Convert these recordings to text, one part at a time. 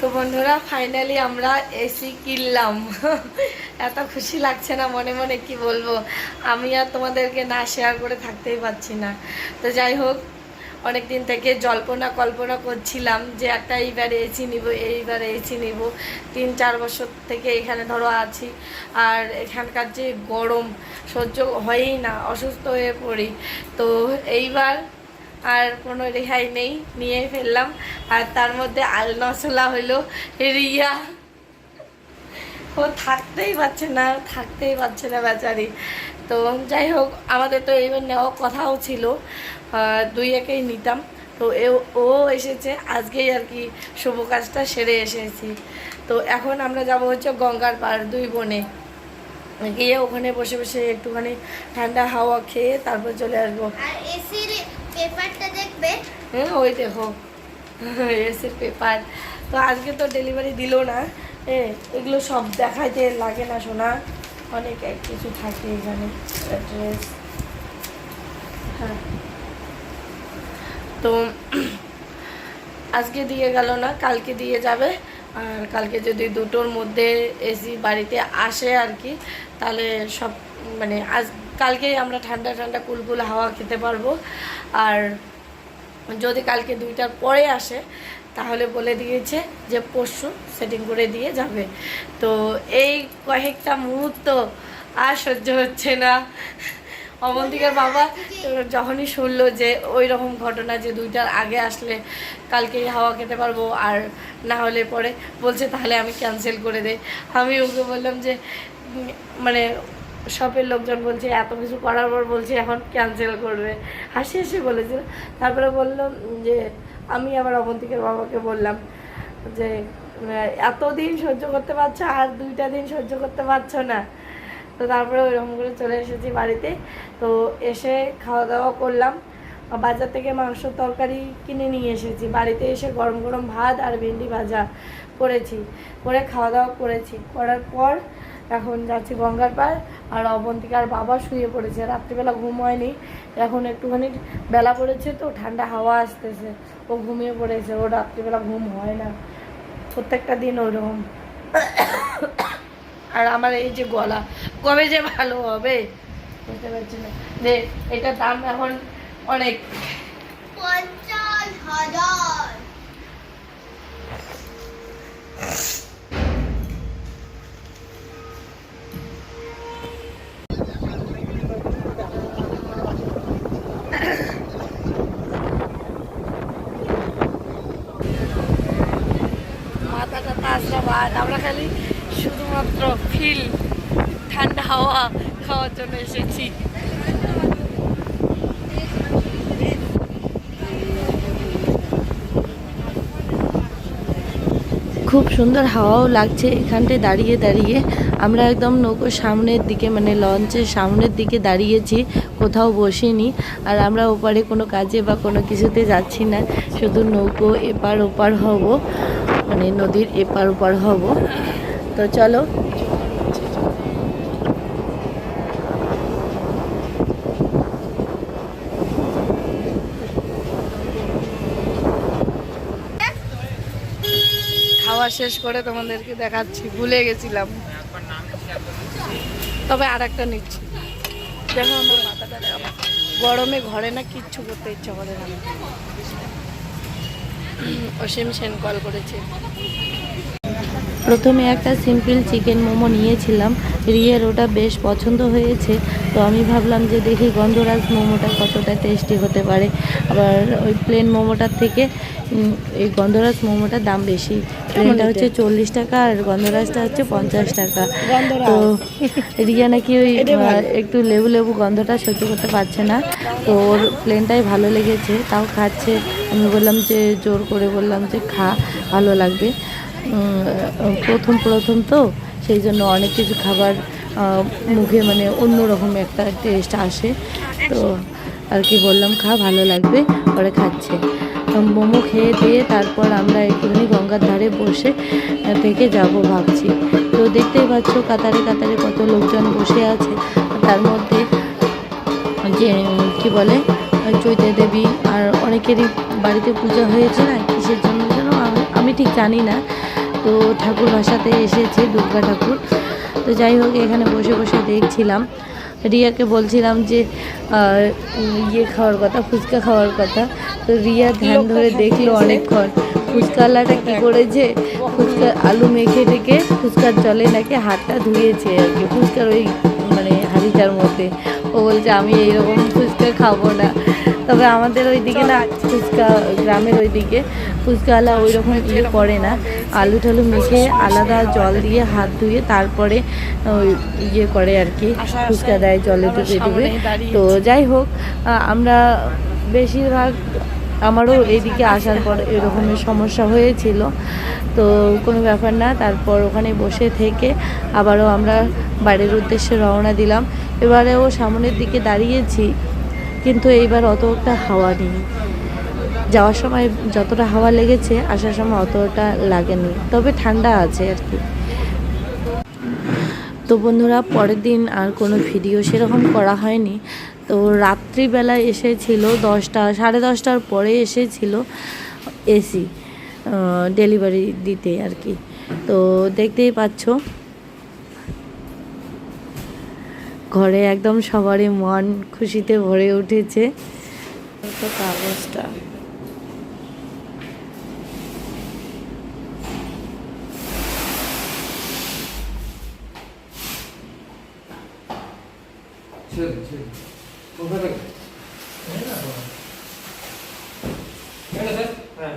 তো বন্ধুরা ফাইনালি আমরা এসি কিনলাম। এত খুশি লাগছে না মনে মনে, কি বলব? আমি আর তোমাদেরকে না শেয়ার করে থাকতেই পারছি না। তো যাই হোক অনেক দিন থেকে জল্পনা কল্পনা করছিলাম যে একটা এইবার এসি নিব, এইবার এসি নিব। তিন চার বছর থেকে এখানে ধরো আছি। আর এখানকার যে গরম সহ্য হয়ই না, অসুস্থ হয়ে পড়ি। তো এইবার আর কোনো রেহাই নেই, নিয়ে ফেললাম। আর তার মধ্যে আলনসলা হলো রিয়া। ও থাকতেই পারছে না, থাকতেই পারছে না বেচারি। তো যাই হোক, আমাদের তো এইবার নেওয়া কথাও ছিল। দুই একেই নিতাম। তো ও এসেছে, আজকেই আর কি শুভ কাজটা সেরে এসেছি। তো এখন আমরা যাব হচ্ছে গঙ্গার পাড় দুই বোনে। গিয়ে ওখানে বসে বসে একটুখানি ঠান্ডা হাওয়া খেয়ে তারপর চলে আসব। পেপারটা দেখবে। হ্যাঁ ওই দেখো। এসির পেপার। তো আজকে তো ডেলিভারি দিল না। হ্যাঁ এগুলো সব দেখাইতে লাগে না শোনা অনেক কিছু থাকে এখানে অ্যাড্রেস হ্যাঁ। তো আজকে দিয়ে গেল না, কালকে দিয়ে যাবে। আর কালকে যদি দুটোর মধ্যে এসি বাড়িতে আসে আর কি, তাহলে সব মানে আজ কালকেই আমরা ঠান্ডা ঠান্ডা কুলকুল হাওয়া খেতে পারব। আর যদি কালকে দুইটার পরে আসে, তাহলে বলে দিয়েছে যে পরশু সেটিং করে দিয়ে যাবে। তো এই কয়েকটা মুহূর্ত আর সহ্য হচ্ছে না। অবন্তিকার বাবা যখনই শুনলো যে ওই রকম ঘটনা যে দুইটার আগে আসলে কালকেই হাওয়া খেতে পারব আর না হলে পরে, বলছে তাহলে আমি ক্যান্সেল করে দেই আমি ওকে বললাম যে মানে শপের লোকজন বলছে, এত কিছু করার পর বলছে এখন ক্যান্সেল করবে। হাসি হাসি বলেছিল। তারপরে বললাম যে, আমি আবার অবন্তিকের বাবাকে বললাম যে এতদিন সহ্য করতে পারছ, আর দুইটা দিন সহ্য করতে পারছ না। তো তারপরে ওইরকম করে চলে এসেছি বাড়িতে। তো এসে খাওয়া দাওয়া করলাম। বাজার থেকে মাংস তরকারি কিনে নিয়ে এসেছি। বাড়িতে এসে গরম গরম ভাত আর ভেন্ডি ভাজা করেছি। করে খাওয়া দাওয়া করেছি। করার পর এখন যাচ্ছি গঙ্গার পাড়, আর অবন্তিকার বাবা শুয়ে পড়েছে, রাত্রিবেলা ঘুম হয়নি। এখন একটুখানি বেলা পড়েছে তো, ঠান্ডা হাওয়া আসতেছে, ও ঘুমিয়ে পড়েছে, ও রাত্রিবেলা ঘুম হয় না। প্রত্যেকটা দিন ওরকম আর আমার এই যে গলা, কবে যে ভালো হবে বুঝতে পারছি না। যে এটার দাম এখন অনেক। পঞ্চাশ হাজার। আমরা খালি শুধুমাত্র ফিল, ঠান্ডা হাওয়া খাওয়ার জন্য এসেছি। খুব সুন্দর হাওয়াও লাগছে এখানটায় দাঁড়িয়ে দাঁড়িয়ে। আমরা একদম নৌকোর সামনের দিকে মানে লঞ্চের সামনের দিকে দাঁড়িয়েছি, কোথাও বসিনি। আর আমরা ওপারে কোনো কাজে বা কোনো কিছুতে যাচ্ছি না, শুধু নৌকো এপার ওপার হব। মানে নদীর এপার ওপার হব। তো চলো। খাওয়া শেষ করে তোমাদেরকে দেখাচ্ছি, ভুলে গেছিলাম। তবে আর একটা নিচ্ছি। দেখো আমার মাথাটা গরমে ঘরে না কিচ্ছু করতে ইচ্ছা করে না। অসীম সেন কল করেছে। প্রথমে একটা সিম্পল চিকেন মোমো নিয়েছিলাম। রিয়ের ওটা বেশ পছন্দ হয়েছে। তো আমি ভাবলাম যে দেখি গন্ধরাজ মোমোটা কতটা টেস্টি হতে পারে। আবার ওই প্লেন মোমোটার থেকে এই গন্ধরাজ মোমোটার দাম বেশি। প্লেনটা হচ্ছে চল্লিশ টাকা আর গন্ধরাজটা হচ্ছে পঞ্চাশ টাকা। তো রিয়া নাকি ওই একটু লেবু লেবু গন্ধটা সহ্য করতে পারছে না। তো ওর প্লেনটাই ভালো লেগেছে তাও খাচ্ছে। আমি বললাম যে জোর করে বললাম যে খা ভালো লাগবে। প্রথম প্রথম তো সেই জন্য অনেক কিছু খাবার মুখে মানে অন্যরকম একটা টেস্ট আসে। তো আর কি বললাম খা ভালো লাগবে পরে খাচ্ছে। মোমো খেয়ে দিয়ে তারপর আমরা একটুখানি গঙ্গার ধারে বসে থেকে যাব ভাবছি। তো দেখতেই পাচ্ছ কাতারে কাতারে কত লোকজন বসে আছে। তার মধ্যে যে, কি বলে, চৈতে দেবী আর অনেকেরই বাড়িতে পূজা হয়েছে না, কিসের জন্য যেন আমি- ঠিক জানি না। তো ঠাকুর ভাষাতে এসেছে দুর্গা ঠাকুর। তো যাই হোক, এখানে বসে বসে দেখছিলাম। রিয়াকে বলছিলাম যে ইয়ে খাওয়ার কথা ফুচকা খাওয়ার কথা। তো রিয়া ধ্যান ধরে দেখল অনেকক্ষণ। ফুচকাওয়ালাটা কী করেছে? ফুচকা আলু মেখে টেকে ফুচকার জলে নাকি হাতটা ধুয়েছে আর কি ফুচকার ওই মানে হাঁড়িটার মধ্যে। ও বলছে আমি এইরকম ফুচকা খাব না। তবে আমাদের ওই দিকে না ফুচকা গ্রামের ওই দিকে ফুচকাওয়ালা ওই রকম ইয়ে করে না। আলু টালু মেখে আলাদা জল দিয়ে হাত ধুয়ে তারপরে ওই ইয়ে করে আর কি ফুচকা দেয় জলে ডুবে ডুবে। তো যাই হোক আমরা বেশিরভাগ আমারও এইদিকে আসার পর এরকমের সমস্যা হয়েছিল। তো কোনো ব্যাপার না তারপর ওখানে বসে থেকে আবারও আমরা বাড়ির উদ্দেশ্যে রওনা দিলাম। এবারেও সামনের দিকে দাঁড়িয়েছি। কিন্তু এইবার অতটা হাওয়া নেই। যাওয়ার সময় যতটা হাওয়া লেগেছে, আসার সময় অতটা লাগেনি। তবে ঠান্ডা আছে আর কি। তো বন্ধুরা, পরের দিন আর কোনো ভিডিও সেরকম করা হয়নি। তো রাত্রিবেলা এসেছিল দশটা, সাড়ে দশটার পরে এসেছিল এসি ডেলিভারি দিতে আর কি। তো দেখতেই পাচ্ছ ঘরে একদম সবারই মন খুশিতে ভরে উঠেছে। কাগজটা ছেড়ে দিন, ছেড়ে দিন। কোথায় রাখবেন? এখানে, স্যার? হ্যাঁ।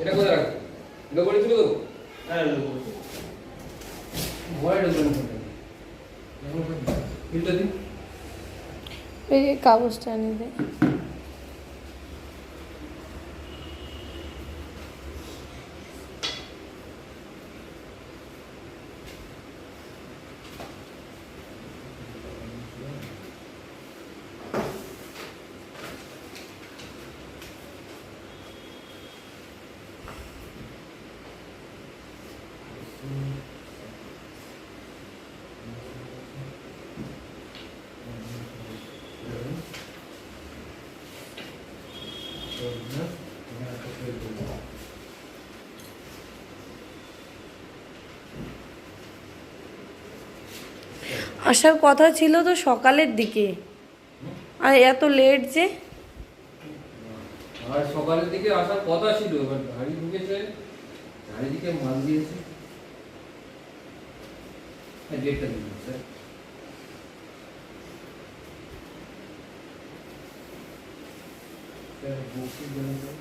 এটা কোথায় রাখবেন লোবড়ি তুলে দেবো হ্যাঁ লোবড়ি ভয় ঢুকবেন বিলটা দিন এই যে কাগজটা এনে আসার কথা ছিল তো সকালের দিকে। আর এত লেট যে আর সকালের দিকে আসার কথা ছিল, এবার গাড়ি ঢুকেছে, চারিদিকে মাল দিয়েছে। ডেটটা দিন স্যার স্যার বক্সি দেবেন স্যার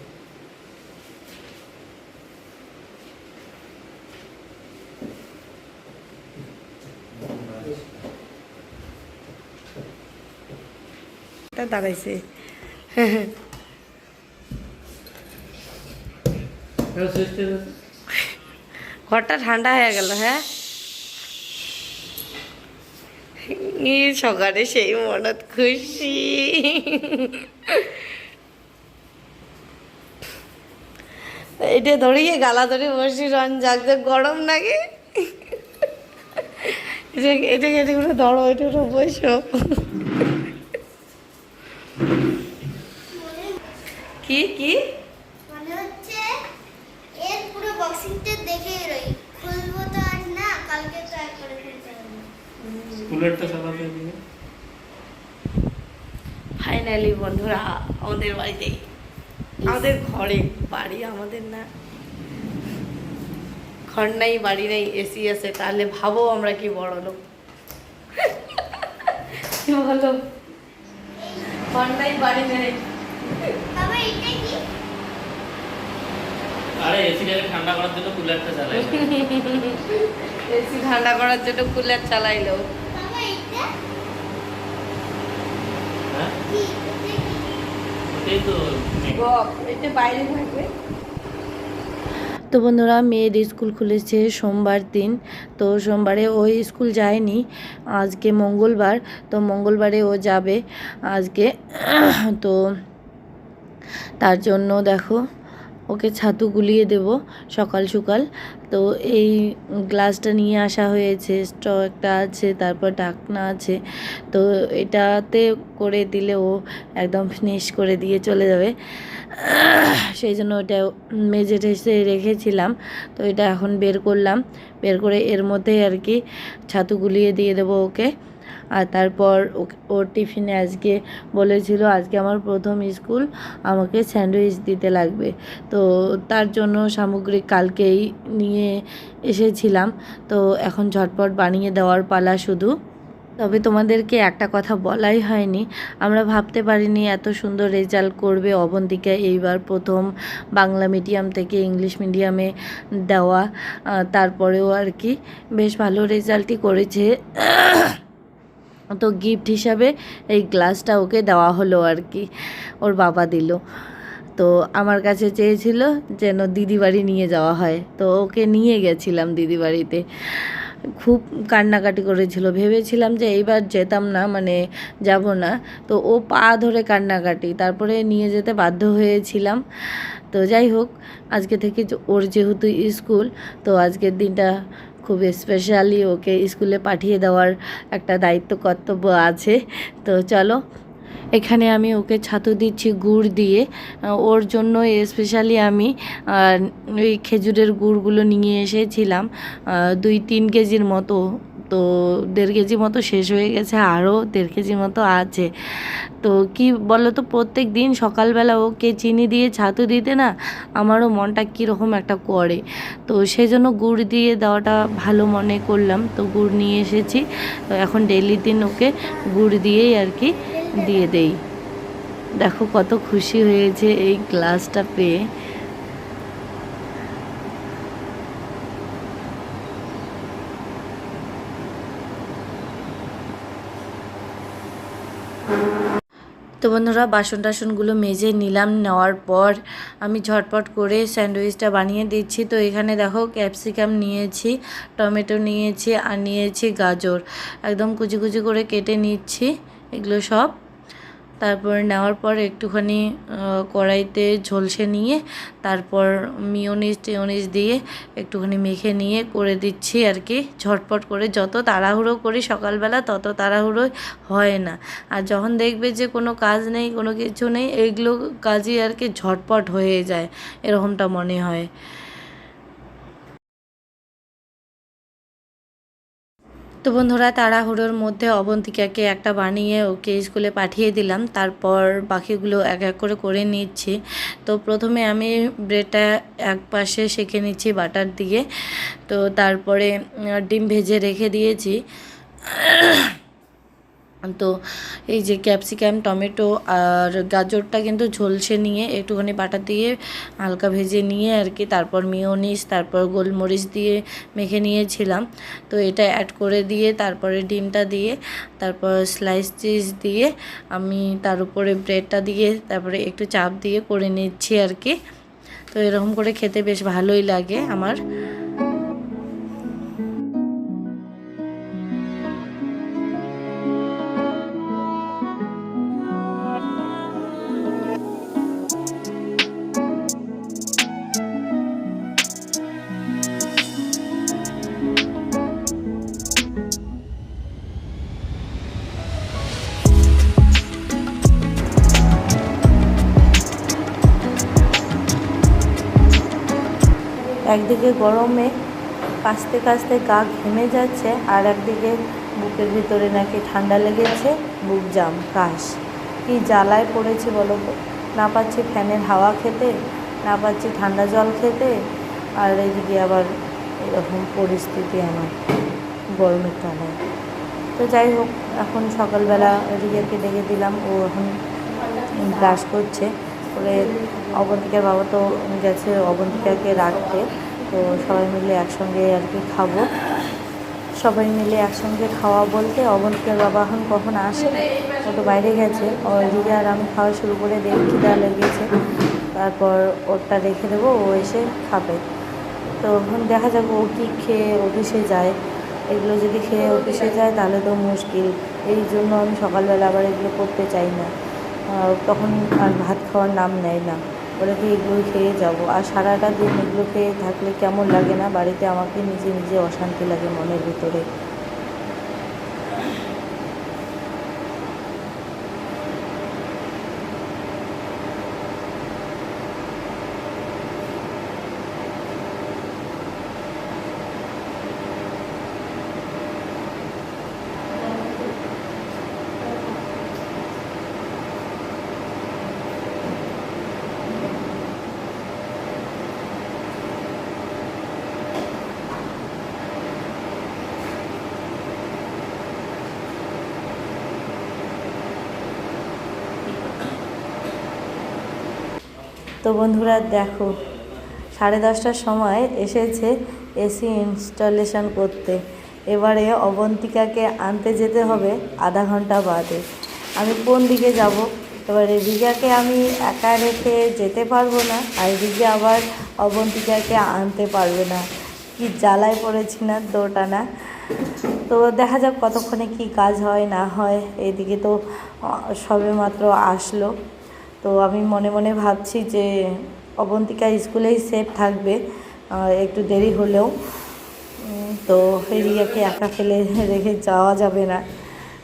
তা দাঁড়াইছে। ঘরটা ঠান্ডা হয়ে গেল হ্যাঁ? সকালে সেই মনত খুশি। এটা ধরিয়ে গালা ধরে বসি রন যাক যাক, গরম লাগে এটা এটা ধরো এটা বসো কি কি মনে হচ্ছে এর পুরো বক্সিংটা দেখেই রই খুলবো তো আজ না কালকে ট্রাই করে ফেলতে চালাতে ফাইনালি বন্ধুরা আমাদের বাড়িতে আমাদের ঘরে বাড়ি আমাদের না। ঘর নাই বাড়ি নেই এসি আছে তাহলে ভাবো আমরা কি বড় লোক। কি বলো? ঘর নাই বাড়ি নেই। আরে এসিটাকে ঠান্ডা করার জন্য কুলারটা চালাই। এসি ঠান্ডা করার জন্য কুলার চালাইলো। এটা হ্যাঁ তো বাইরে থাকবে। তো বন্ধুরা মেয়ের স্কুল খুলেছে সোমবার দিন। তো সোমবারে ও স্কুল যায়নি আজকে মঙ্গলবার। তো মঙ্গলবারে ও যাবে আজকে। তো তার জন্য দেখো ওকে ছাতু গুলিয়ে দেব সকাল সকাল। তো এই গ্লাসটা নিয়ে আসা হয়েছে, স্ট্র একটা আছে, তারপর ঢাকনা আছে। তো এটাতে করে দিলে ও একদম ফিনিশ করে দিয়ে চলে যাবে। সেই জন্য ওটা মেজে টেসে রেখেছিলাম। তো এটা এখন বের করলাম। বের করে এর মধ্যে আর কি ছাতু গুলিয়ে দিয়ে দেবো ওকে। আর তারপর ওর টিফিনে আজকে বলেছিল, আজকে আমার প্রথম স্কুল, আমাকে স্যান্ডউইচ দিতে লাগবে। তো তার জন্য সামগ্রী কালকেই নিয়ে এসেছিলাম। তো এখন ঝটপট বানিয়ে দেওয়ার পালা শুধু। তবে তোমাদেরকে একটা কথা বলাই হয়নি। আমরা ভাবতে পারিনি এত সুন্দর রেজাল্ট করবে অবন্তিকা এইবার প্রথম বাংলা মিডিয়াম থেকে ইংলিশ মিডিয়ামে দেওয়া। তারপরেও আর কি বেশ ভালো রেজাল্টই করেছে। তো গিফট হিসাবে এই গ্লাসটা ওকে দেওয়া হলো আর কি, ওর বাবা দিল। তো আমার কাছে চেয়েছিল যেন দিদি বাড়ি নিয়ে যাওয়া হয়, তো ওকে নিয়ে গেছিলাম দিদি বাড়িতে খুব কান্নাকাটি করেছিল, ভেবেছিলাম যে এইবার যেতাম না মানে যাব না। তো ও পা ধরে কান্নাকাটি, তারপরে নিয়ে যেতে বাধ্য হয়েছিলাম। তো যাই হোক, আজকে থেকে ওর যেহেতু স্কুল, তো আজকের দিনটা খুব স্পেশালি ওকে স্কুলে পাঠিয়ে দেওয়ার একটা দায়িত্ব কর্তব্য আছে। তো চলো, এখানে আমি ওকে ছাতু দিচ্ছি, গুড় দিয়ে। ওর জন্য স্পেশালি আমি ওই খেজুরের গুড়গুলো নিয়ে এসেছিলাম। দুই তিন কেজির মতো। তো দেড় কেজি মতো শেষ হয়ে গেছে, আরও দেড় কেজি মতো আছে। তো কি বলো তো প্রত্যেক দিন সকালবেলা ওকে চিনি দিয়ে ছাতু দিতে না আমারও মনটা কীরকম একটা করে। তো সেই জন্য গুড় দিয়ে দেওয়াটা ভালো মনে করলাম। তো গুড় নিয়ে এসেছি। তো এখন ডেলি দিন ওকে গুড় দিয়েই আর কি দিয়ে দেই। দেখো কত খুশি হয়েছে এই গ্লাসটা পেয়ে। তো বন্ধুরা, বাসন টাসনগুলো মেজে নিলাম। নেওয়ার পর আমি ঝটপট করে স্যান্ডউইচটা বানিয়ে দিচ্ছি। তো এখানে দেখো, ক্যাপসিকাম নিয়েছি, টমেটো নিয়েছি আর নিয়েছি গাজর। একদম কুচি কুচি করে কেটে নিচ্ছি। এগুলো সব তারপর নেওয়ার পর একটুখানি কড়াইতে ঝলসে নিয়ে তারপর মিওনিজ টিওনিজ দিয়ে একটুখানি মেখে নিয়ে করে দিচ্ছি আর কি। ঝটপট করে যত তাড়াহুড়ো করি সকালবেলা তত তাড়াহুড়ো হয় না। আর যখন দেখবে যে কোনো কাজ নেই, কোনো কিছু নেই এইগুলো কাজই আর কি ঝটপট হয়ে যায়, এরকমটা মনে হয়। তো বন্ধুরা, তাড়াহুড়োর মধ্যে অবন্তিকাকে একটা বানিয়ে ওকে স্কুলে পাঠিয়ে দিলাম। তারপর বাকিগুলো এক এক করে করে নিচ্ছি। তো প্রথমে আমি ব্রেডটা এক পাশে সেঁকে নিচ্ছি বাটার দিয়ে। তো তারপরে ডিম ভেজে রেখে দিয়েছি। তো এই যে ক্যাপসিকাম, টমেটো আর গাজরটা কিন্তু ঝলসে নিয়ে একটুখানি বাটা দিয়ে হালকা ভেজে নিয়ে আর কি, তারপর মিওনিস তারপর গোলমরিচ দিয়ে মেখে নিয়েছিলাম। তো এটা অ্যাড করে দিয়ে, তারপরে ডিমটা দিয়ে, তারপর স্লাইস চিজ দিয়ে আমি তার উপরে ব্রেডটা দিয়ে, তারপরে একটু চাপ দিয়ে করে নিচ্ছি আর কি। তো এরকম করে খেতে বেশ ভালোই লাগে আমার। একদিকে গরমে কাশতে কাশতে গা ঘেমে যাচ্ছে আর একদিকে বুকের ভিতরে নাকি ঠান্ডা লেগেছে, বুক জাম, কাশ। কি জ্বালায় পড়েছে বলো না পাচ্ছি ফ্যানের হাওয়া খেতে, না পাচ্ছি ঠান্ডা জল খেতে, আর এদিকে আবার এরকম পরিস্থিতি আমার গরমের টানায় তো যাই হোক, এখন সকালবেলা রিয়াকে ডেকে দিলাম, ও এখন ব্রাশ করছে। করে অবন্তিকার বাবা তো গেছে, অবন্তিকাকে রাখতে। তো সবাই মিলে একসঙ্গে আর কি খাব। সবাই মিলে একসঙ্গে খাওয়া বলতে অবন্তিকার বাবা এখন কখন আসে, ও তো বাইরে গেছে। রিয়া আর আমি খাওয়া শুরু করে দেখি খিদা লেগেছে। তারপর ওরটা রেখে দেবো, ও এসে খাবে। তো এখন দেখা যাবে ও কী খেয়ে অফিসে যায়। এগুলো যদি খেয়ে অফিসে যায় তাহলে তো মুশকিল। এই জন্য আমি সকালবেলা আবার এগুলো করতে চাই না। তখন আর ভাত খাওয়ার নাম নেয় না। বলে কি এগুলো খেয়ে যাব। আর সারাটা দিন এগুলো খেয়ে থাকলে কেমন লাগে না? বাড়িতে আমাকে নিজে নিজে অশান্তি লাগে মনের ভিতরে। তো বন্ধুরা দেখো, সাড়ে দশটার সময় এসেছে এসি ইনস্টলেশন করতে। এবারে অবন্তিকাকে আনতে যেতে হবে আধা ঘণ্টা বাদে। আমি কোন দিকে যাব? এবারে রিগাকে আমি একা রেখে যেতে পারব না, আর রিগা আবার অবন্তিকাকে আনতে পারবে না। কি জ্বালায় পড়েছি না দোটানা তো দেখা যাক কতক্ষণে কি কাজ হয় না হয়। এদিকে তো সবে মাত্র আসলো। তো আমি মনে মনে ভাবছি যে অবন্তিকা স্কুলেই সেফ থাকবে একটু দেরি হলেও। তো রিয়াকে একা ফেলে রেখে যাওয়া যাবে না।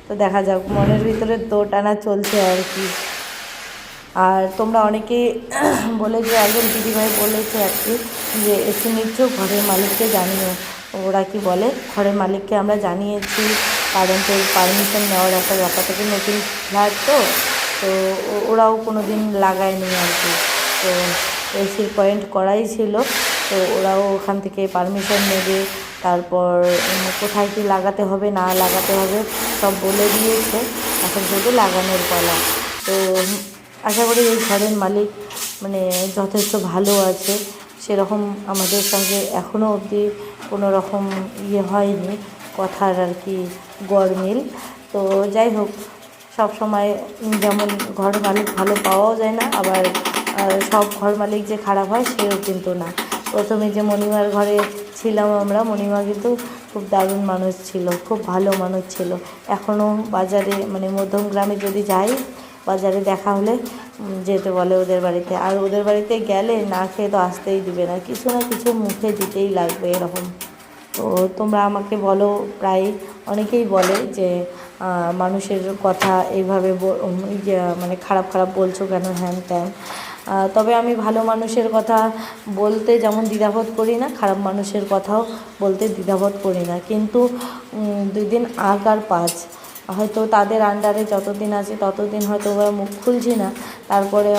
তো দেখা যাক, মনের ভিতরে তো টানা চলছে আর কি। আর তোমরা অনেকেই যে একজন দিদিভাই বলেছে আর কি, যে এসে নিচ্ছ, ঘরের মালিককে জানিও। ওরা কি বলে, ঘরের মালিককে আমরা জানিয়েছি, কারেন্টের পারমিশন নেওয়ার একটা ব্যাপার থেকে নতুন ফ্ল্যাট তো? তো ওরাও কোনো দিন লাগায়নি আর কি। তো এসির পয়েন্ট করাই ছিল। তো ওরাও ওখান থেকে পারমিশন নেবে। তারপর কোথায় কি লাগাতে হবে, না লাগাতে হবে, সব বলে দিয়েছে। এখন শুধু লাগানোর পালা। তো আশা করি এই ঘরের মালিক মানে যথেষ্ট ভালো আছে। সেরকম আমাদের সঙ্গে এখনও অবধি কোনো রকম ইয়ে হয়নি। কথার আর কি গরমিল তো যাই হোক সব সময় যেমন ঘর মালিক ভালো পাওয়াও যায় না, আবার সব ঘর মালিক যে খারাপ হয় সেও কিন্তু না। প্রথমে যে মণিমার ঘরে ছিলাম আমরা, মণিমা কিন্তু খুব দারুণ মানুষ ছিল, খুব ভালো মানুষ ছিল। এখনও বাজারে মানে মধ্যম গ্রামে যদি যাই, বাজারে দেখা হলে যেতে বলে ওদের বাড়িতে। আর ওদের বাড়িতে গেলে না খেয়ে তো আসতেই দিবে না, কিছু না কিছু মুখে দিতেই লাগবে এরকম। তো তোমরা আমাকে বলো, প্রায় অনেকেই বলে যে মানুষের কথা এইভাবে ব- উম, এই যে, মানে খারাপ খারাপ বলছো কেন? হ্যান ত্যান। তবে আমি ভালো মানুষের কথা বলতে যেমন দ্বিধাবোধ করি না খারাপ মানুষের কথাও বলতে দ্বিধাবোধ করি না। কিন্তু দুই দিন আগ আর পাঁচ। হয়তো তাদের আন্ডারে যতদিন আছে ততদিন হয়তো ওরা মুখ খুলছি না। তারপরে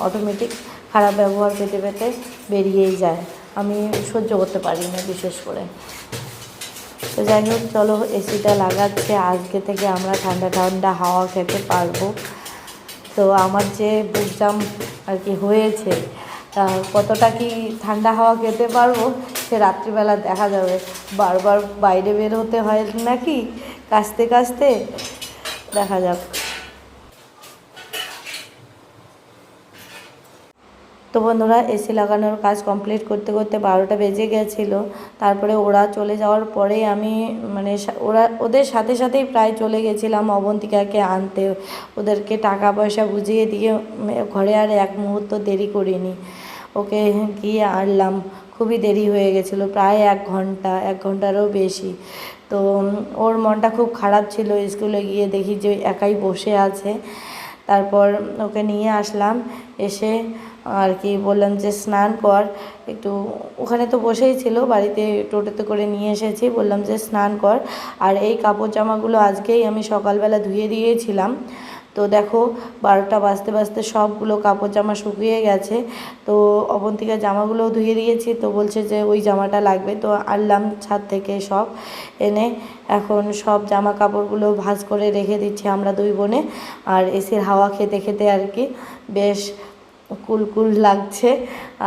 অটোমেটিক খারাপ ব্যবহার পেতে পেতে বেরিয়েই যায়। আমি সহ্য করতে পারি না বিশেষ করে। তো যাই হোক, চলো এসিটা লাগাচ্ছে। আজকে থেকে আমরা ঠান্ডা ঠান্ডা হাওয়া খেতে পারব। তো আমার যে বুকজাম আর কি হয়েছে কতটা কি ঠান্ডা হাওয়া খেতে পারব, সে রাত্রিবেলা দেখা যাবে। বারবার বাইরে বের হতে হয় নাকি? কাশতে কাশতে দেখা যাক। তো বন্ধুরা এসি লাগানোর কাজ কমপ্লিট করতে করতে বারোটা বেজে গেছিল। তারপরে ওরা চলে যাওয়ার পরে আমি মানে ওরা, ওদের সাথে সাথেই প্রায় চলে গেছিলাম অবন্তিকাকে আনতে। ওদেরকে টাকা পয়সা বুঝিয়ে দিয়ে ঘরে আর এক মুহূর্ত দেরি করিনি। ওকে গিয়ে আনলাম। খুবই দেরি হয়ে গেছিল, প্রায় এক ঘণ্টা, এক ঘন্টারও বেশি। তো ওর মনটা খুব খারাপ ছিল, স্কুলে গিয়ে দেখি যে একাই বসে আছে। তারপর ওকে নিয়ে আসলাম। এসে আর কি বললাম যে স্নান কর। একটু ওখানে তো বসেই ছিল, বাড়িতে টোটোতে করে নিয়ে এসেছি, বললাম যে স্নান কর। আর এই কাপড় জামাগুলো আজকেই আমি সকালবেলা ধুয়ে দিয়েছিলাম। তো দেখো, বারোটা বাজতে বাজতে সবগুলো কাপড় জামা শুকিয়ে গেছে। তো অবন্তিকার জামাগুলোও ধুয়ে দিয়েছি, তো বলছে যে ওই জামাটা লাগবে। তো আনলাম ছাদ থেকে সব এনে, এখন সব জামা কাপড়গুলো ভাঁজ করে রেখে দিচ্ছি আমরা দুই বোনে। আর এসির হাওয়া খেতে খেতে আর কি বেশ কুলকুল লাগছে,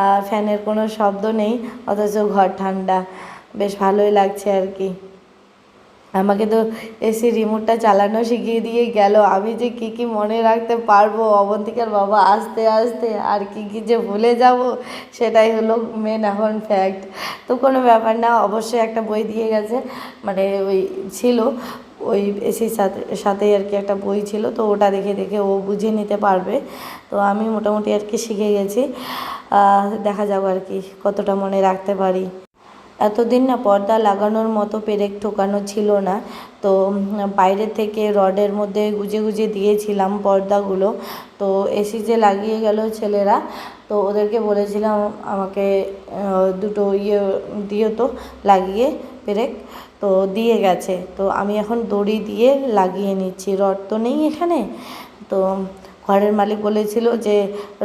আর ফ্যানের কোনো শব্দ নেই, অথচ ঘর ঠান্ডা। বেশ ভালোই লাগছে আর কি। আমাকে তো এসি রিমোটটা চালানো শিখিয়ে দিয়ে গেল। আমি যে কি কি মনে রাখতে পারব? অবন্তিকার বাবা, আস্তে আস্তে, আর কি কি যে ভুলে যাব, সেটাই হলো মেন এখন ফ্যাক্ট তো কোনো ব্যাপার না, অবশ্যই একটা বই দিয়ে গেছে মানে ওই ছিল। ওই এসির সাথে, সাথেই আর কি একটা বই ছিল, তো ওটা দেখে দেখে ও বুঝে নিতে পারবে। তো আমি মোটামুটি আর কি শিখে গেছি। দেখা যাক আর কি কতটা মনে রাখতে পারি। এতদিন না পর্দা লাগানোর মতো পেরেক ঠোকানো ছিল না। তো বাইরে থেকে রডের মধ্যে গুজে গুজে দিয়েছিলাম পর্দাগুলো। তো এসি যে লাগিয়ে গেল ছেলেরা, তো ওদেরকে বলেছিলাম আমাকে দুটো ইয়ে দিও তো লাগিয়ে পেরেক। তো দিয়ে গেছে। তো আমি এখন দড়ি দিয়ে লাগিয়ে নিচ্ছি। রড তো নেই এখানে। তো ঘরের মালিক বলেছিল যে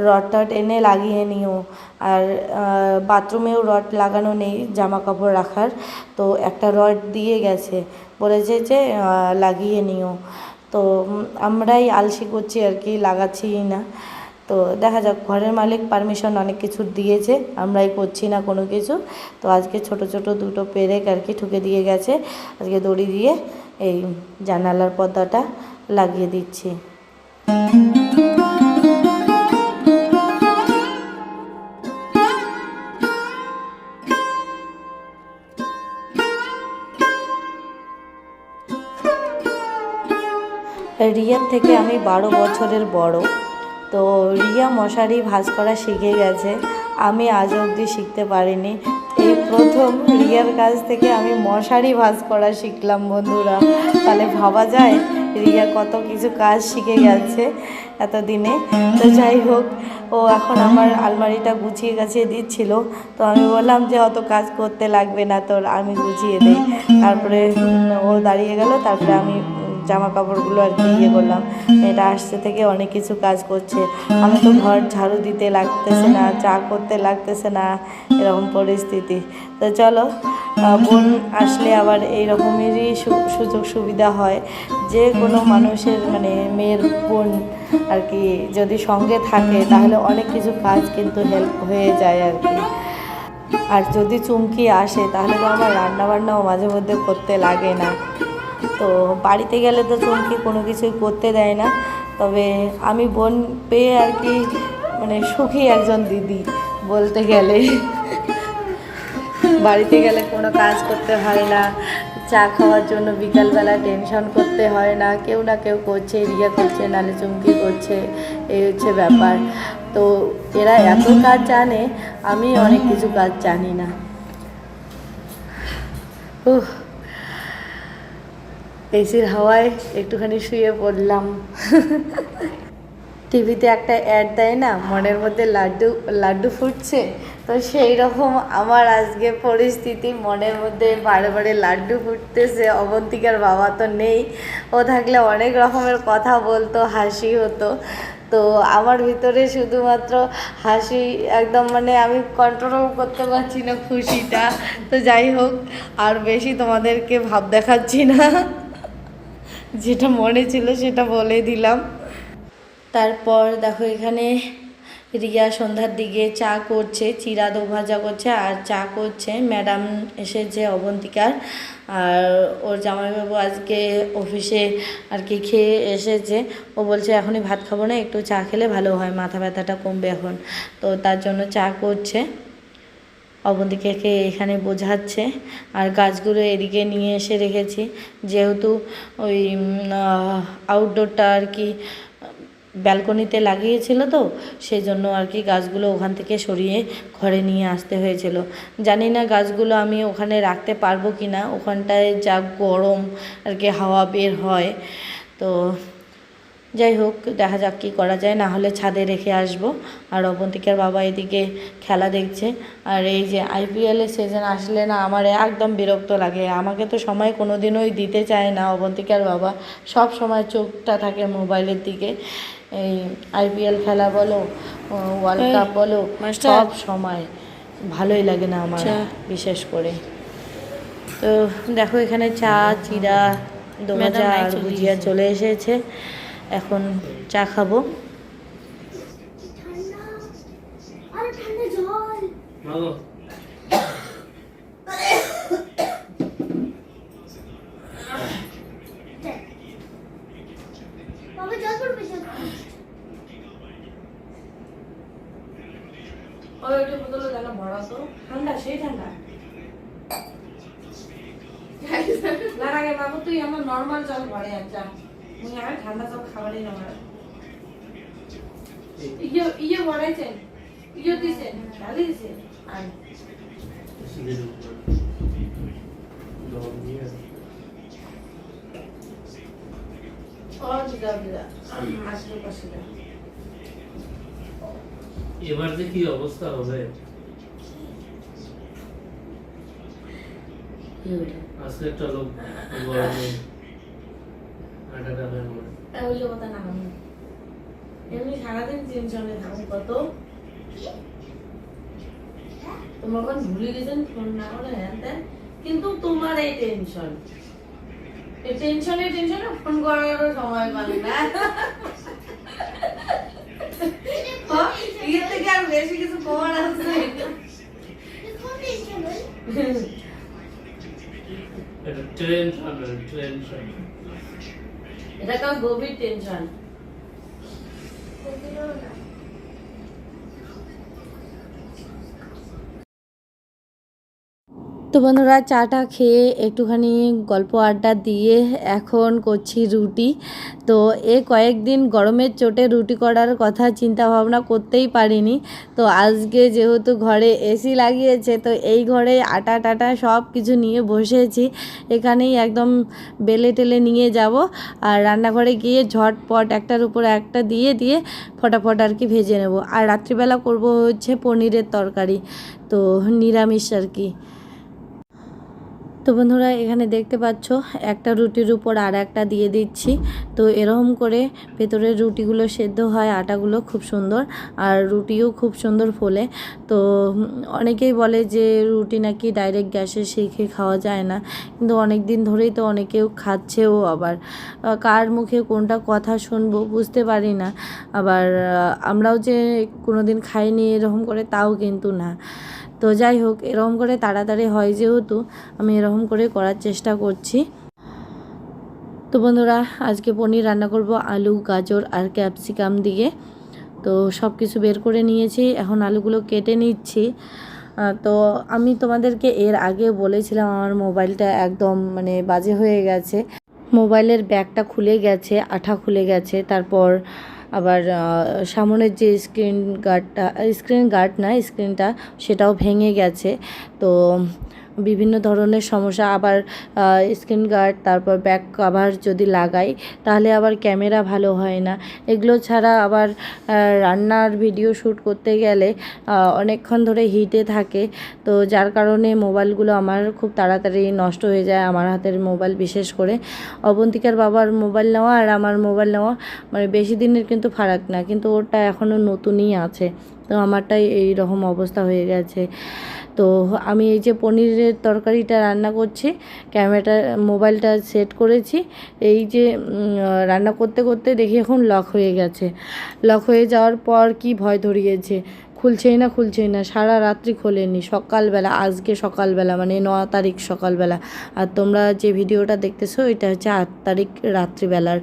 রড টড এনে লাগিয়ে নিও। আর বাথরুমেও রড লাগানো নেই জামা কাপড় রাখার। তো একটা রড দিয়ে গেছে। বলেছে যে লাগিয়ে নিও। তো আমরাই আলসি করছি আর কি লাগাচ্ছি না। তো দেখা যাক, ঘরের মালিক পারমিশন অনেক কিছু দিয়েছে, আমরাই করছি না কোনো কিছু। তো আজকে ছোট ছোট দুটো পেরেক আর কি ঠুকে দিয়ে গেছে। আজকে দড়ি দিয়ে এই জানালার পর্দাটা লাগিয়ে দিচ্ছি। রিয়ার থেকে আমি বারো বছরের বড়। তো রিয়া মশারি ভাঁজ করা শিখে গেছে। আমি আজ অবধি শিখতে পারিনি। এই প্রথম রিয়ার কাছ থেকে আমি মশারি ভাঁজ করা শিখলাম বন্ধুরা। তাহলে ভাবা যায় রিয়া কত কিছু কাজ শিখে গেছে এতদিনে। তো যাই হোক, ও এখন আমার আলমারিটা গুছিয়ে গাছিয়ে দিচ্ছিল। তো আমি বললাম যে অত কাজ করতে লাগবে না তোর, আমি গুছিয়ে দিই। তারপরে ও দাঁড়িয়ে গেল, তারপরে আমি জামা কাপড়গুলো আর কি ইয়ে করলাম। এটা আসছে থেকে অনেক কিছু কাজ করছে। আমি তো ঘর ঝাড়ু দিতে লাগতেছে না, চা করতে লাগতেছে না, এরকম পরিস্থিতি। তো চলো বোন আসলে আবার এই রকমেরই সুযোগ সুবিধা হয়। যে কোনো মানুষের মানে মেয়ের বোন আর কি যদি সঙ্গে থাকে, তাহলে অনেক কিছু কাজ কিন্তু হেল্প হয়ে যায় আর কি। আর যদি চুমকি আসে, তাহলে তো আমার রান্নাবান্নাও মাঝে মধ্যে করতে লাগে না। তো বাড়িতে গেলে তো চুমকি কোনো কিছুই করতে দেয় না। তবে আমি বোন পেয়ে আর কি মানে সুখী একজন দিদি বলতে গেলে। বাড়িতে গেলে কোনো কাজ করতে হয় না, চা খাওয়ার জন্য বিকালবেলা টেনশন করতে হয় না, কেউ না কেউ করছে, রিয়া করছে, নালে চুমকি করছে, এই হচ্ছে ব্যাপার। তো এরা এত কাজ জানে, আমি অনেক কিছু কাজ জানি না। উহ এসির হাওয়ায় একটুখানি শুয়ে পড়লাম। টিভিতে একটা অ্যাড দেয় না, মনের মধ্যে লাড্ডু লাড্ডু ফুটছে। তো সেই রকম আমার আজকে পরিস্থিতি, মনের মধ্যে বারে বারে লাড্ডু ফুটতেছে, অবন্তিকার বাবা তো নেই। ও থাকলে অনেক রকমের কথা বলতো, হাসি হতো। তো আমার ভিতরে শুধুমাত্র হাসি, একদম মানে আমি কন্ট্রোল করতে পারছি না খুশিটা। তো যাই হোক, আর বেশি তোমাদেরকে ভাব দেখাচ্ছি না। যেটা মনে ছিল সেটা বলে দিলাম। তারপর দেখো এখানে রিয়া সন্ধ্যার দিকে চা করছে, চিরা দো ভাজা করছে আর চা করছে। ম্যাডাম এসেছে অবন্তিকার আর ওর জামাইবাবু আজকে অফিসে আর কি খেয়ে এসেছে। ও বলছে, এখনই ভাত খাব না, একটু চা খেলে ভালো হয়, মাথা ব্যথাটা কমবে এখন। তো তার জন্য চা করছে। অবন্তিকাকে এখানে বোঝাচ্ছে। আর গাছগুলো এদিকে নিয়ে এসে রেখেছি। যেহেতু ওই আউটডোরটা আর কি ব্যালকনিতে লাগিয়েছিল তো সেই জন্য আর কি গাছগুলো ওখান থেকে সরিয়ে ঘরে নিয়ে আসতে হয়েছিল। জানি না গাছগুলো আমি ওখানে রাখতে পারব কি না ওখানটায় যা গরম আর কি হাওয়া বের হয়, তো যাই হোক দেখা যাক কী করা যায়। না হলে ছাদে রেখে আসব। আর অবন্তিকার বাবা এদিকে খেলা দেখছে। আর এই যে আইপিএলের সিজন আসলে না আমার একদম বিরক্ত লাগে। আমাকে তো সময় কোনো দিনই দিতে চায় না অবন্তিকার বাবা। সব সময় চোখটা থাকে মোবাইলের দিকে। এই আইপিএল খেলা বলো ওয়ার্ল্ড কাপ বলো। সব সময় ভালোই লাগে না আমার বিশেষ করে। তো দেখো এখানে চা চিরা ম্যাডাম আর ভুজিয়া চলে এসেছে। এখন চা খাব। ঠান্ডা আরে ঠান্ডা জল মাগো বাবা জল পড়বে জল ওই একটু বোতলে জানা ভরা তো ঠান্ডা সেই ঠান্ডা না আগে বাবু তুই আমার নর্মাল জল ঘরে আর যা মুই আর ঠান্ডা জল খাবারই না আমার ইয়ে ইয়ে বড়াইছেন ইয়ে দিছেন ঢালি দিছেন আর। এবার যে কি অবস্থা হবে? আজকে একটা লোক গরমে আটাটা হয়ে ওই কথা না আমি। এমনি সারাদিন টেনশনে থাকুন কত? তোমার কোন ভুলে গেছেন ফোন না করে হ্যান কিন্তু তোমার এই টেনশন এই টেনশনে টেনশনে ফোন করারও সময় পাবে না। ও, থেকে আর বেশি কিছু কমার আছে। এটা টেনশন টেনশন এটা কাউ গভীর টেনশন তো বন্ধুরা চাটা খেয়ে একটুখানি গল্প আড্ডা দিয়ে এখন করছি রুটি। তো এ কয়েকদিন গরমের চোটে রুটি করার কথা চিন্তা ভাবনা করতেই পারিনি। তো আজকে যেহেতু ঘরে এসি লাগিয়েছে, তো এই ঘরে আটা টাটা সব কিছু নিয়ে বসেছি। এখানেই একদম বেলে টেলে নিয়ে যাব আর রান্নাঘরে গিয়ে ঝটপট একটার উপর একটা দিয়ে দিয়ে ফটাফট আর কি ভেজে নেব। আর রাত্রিবেলা করব হচ্ছে পনিরের তরকারি, তো নিরামিষ আর কি। তো বন্ধুরা, এখানে দেখতে পাচ্ছ, একটা রুটির উপর আর একটা দিয়ে দিচ্ছি। তো এরকম করে ভেতরের রুটিগুলো সেদ্ধ হয়, আটাগুলো খুব সুন্দর, আর রুটিও খুব সুন্দর ফোলে। তো অনেকেই বলে যে রুটি নাকি ডাইরেক্ট গ্যাসে সেঁকে খাওয়া যায় না, কিন্তু অনেক দিন ধরেই তো অনেকেও খাচ্ছেও আবার। কার মুখে কোনটা কথা শুনব বুঝতে পারি না, আবার আমরাও যে কোনো দিন খাইনি এরকম করে তাও কিন্তু না। তো যাই হোক, এরকম করে তাড়াতাড়ি হয় যেহেতু, আমি এরকম করে করার চেষ্টা করছি। তো বন্ধুরা, আজকে পনির রান্না করব আলু, গাজর আর ক্যাপসিকাম দিয়ে। তো সব কিছু বের করে নিয়েছি, এখন আলুগুলো কেটে নিচ্ছি। তো আমি তোমাদেরকে এর আগে বলেছিলাম, আমার মোবাইলটা একদম মানে বাজে হয়ে গেছে। মোবাইলের ব্যাগটা খুলে গেছে, আঠা খুলে গেছে, তারপর আবার সামনের যে স্ক্রিন গার্ডটা স্ক্রিন গার্ড না স্ক্রিনটা সেটাও ভেঙে গেছে। তো বিভিন্ন ধরনের সমস্যা, আবার স্ক্রিন গার্ড, তারপর ব্যাক কভার যদি লাগাই, তাহলে আবার ক্যামেরা ভালো হয় না। এগুলো ছাড়া আবার রান্নার ভিডিও শ্যুট করতে গেলে অনেকক্ষণ ধরে হিটে থাকে। তো যার কারণে মোবাইলগুলো আমার খুব তাড়াতাড়ি নষ্ট হয়ে যায়, আমার হাতের মোবাইল বিশেষ করে। অবন্তিকার বাবার মোবাইল নেওয়া আর আমার মোবাইল নেওয়া মানে বেশি দিনের কিন্তু ফারাক না, কিন্তু ওটা এখনও নতুনই আছে। তো আমারটাই এই রকম অবস্থা হয়ে গেছে। তো আমি এই যে পনিরের তরকারিটা রান্না করছি, ক্যামেরাটা, মোবাইলটা সেট করেছি, এই যে রান্না করতে করতে দেখি এখন লক হয়ে গেছে। লক হয়ে যাওয়ার পর কি ভয় ধরিয়েছে? খুলছেই না খুলছেই না, সারা রাত্রি খোলেনি, সকালবেলা, আজকে সকালবেলা মানে ন তারিখ সকালবেলা। আর তোমরা যে ভিডিওটা দেখতেছো, এটা হচ্ছে আট তারিখ রাত্রিবেলার।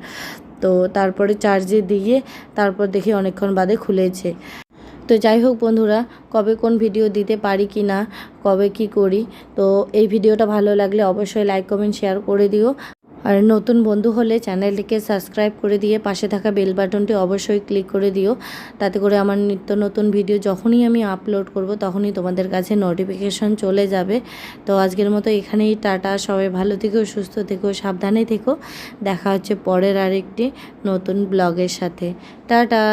তো তারপরে চার্জে দিয়ে, তারপর দেখি অনেকক্ষণ বাদে খুলেছে। তো যাই হোক বন্ধুরা, কবে কোন ভিডিও দিতে পারি কি না, কবে কি করি, তো এই ভিডিওটা ভালো লাগলে অবশ্যই লাইক কমেন্ট শেয়ার করে দিও। আর নতুন বন্ধু হলে চ্যানেলটিকে সাবস্ক্রাইব করে দিয়ে পাশে থাকা বেল বাটনটি অবশ্যই ক্লিক করে দিও। তাতে করে আমার নিত্য নতুন ভিডিও যখনই আমি আপলোড করব, তখনই তোমাদের কাছে নোটিফিকেশন চলে যাবে। তো আজকের মতো এখানেই টাটা, সবাই ভালো থেকো, সুস্থ থেকো, সাবধানে থেকো। দেখা হচ্ছে পরের আরেকটি নতুন ব্লগের সাথে। টাটা!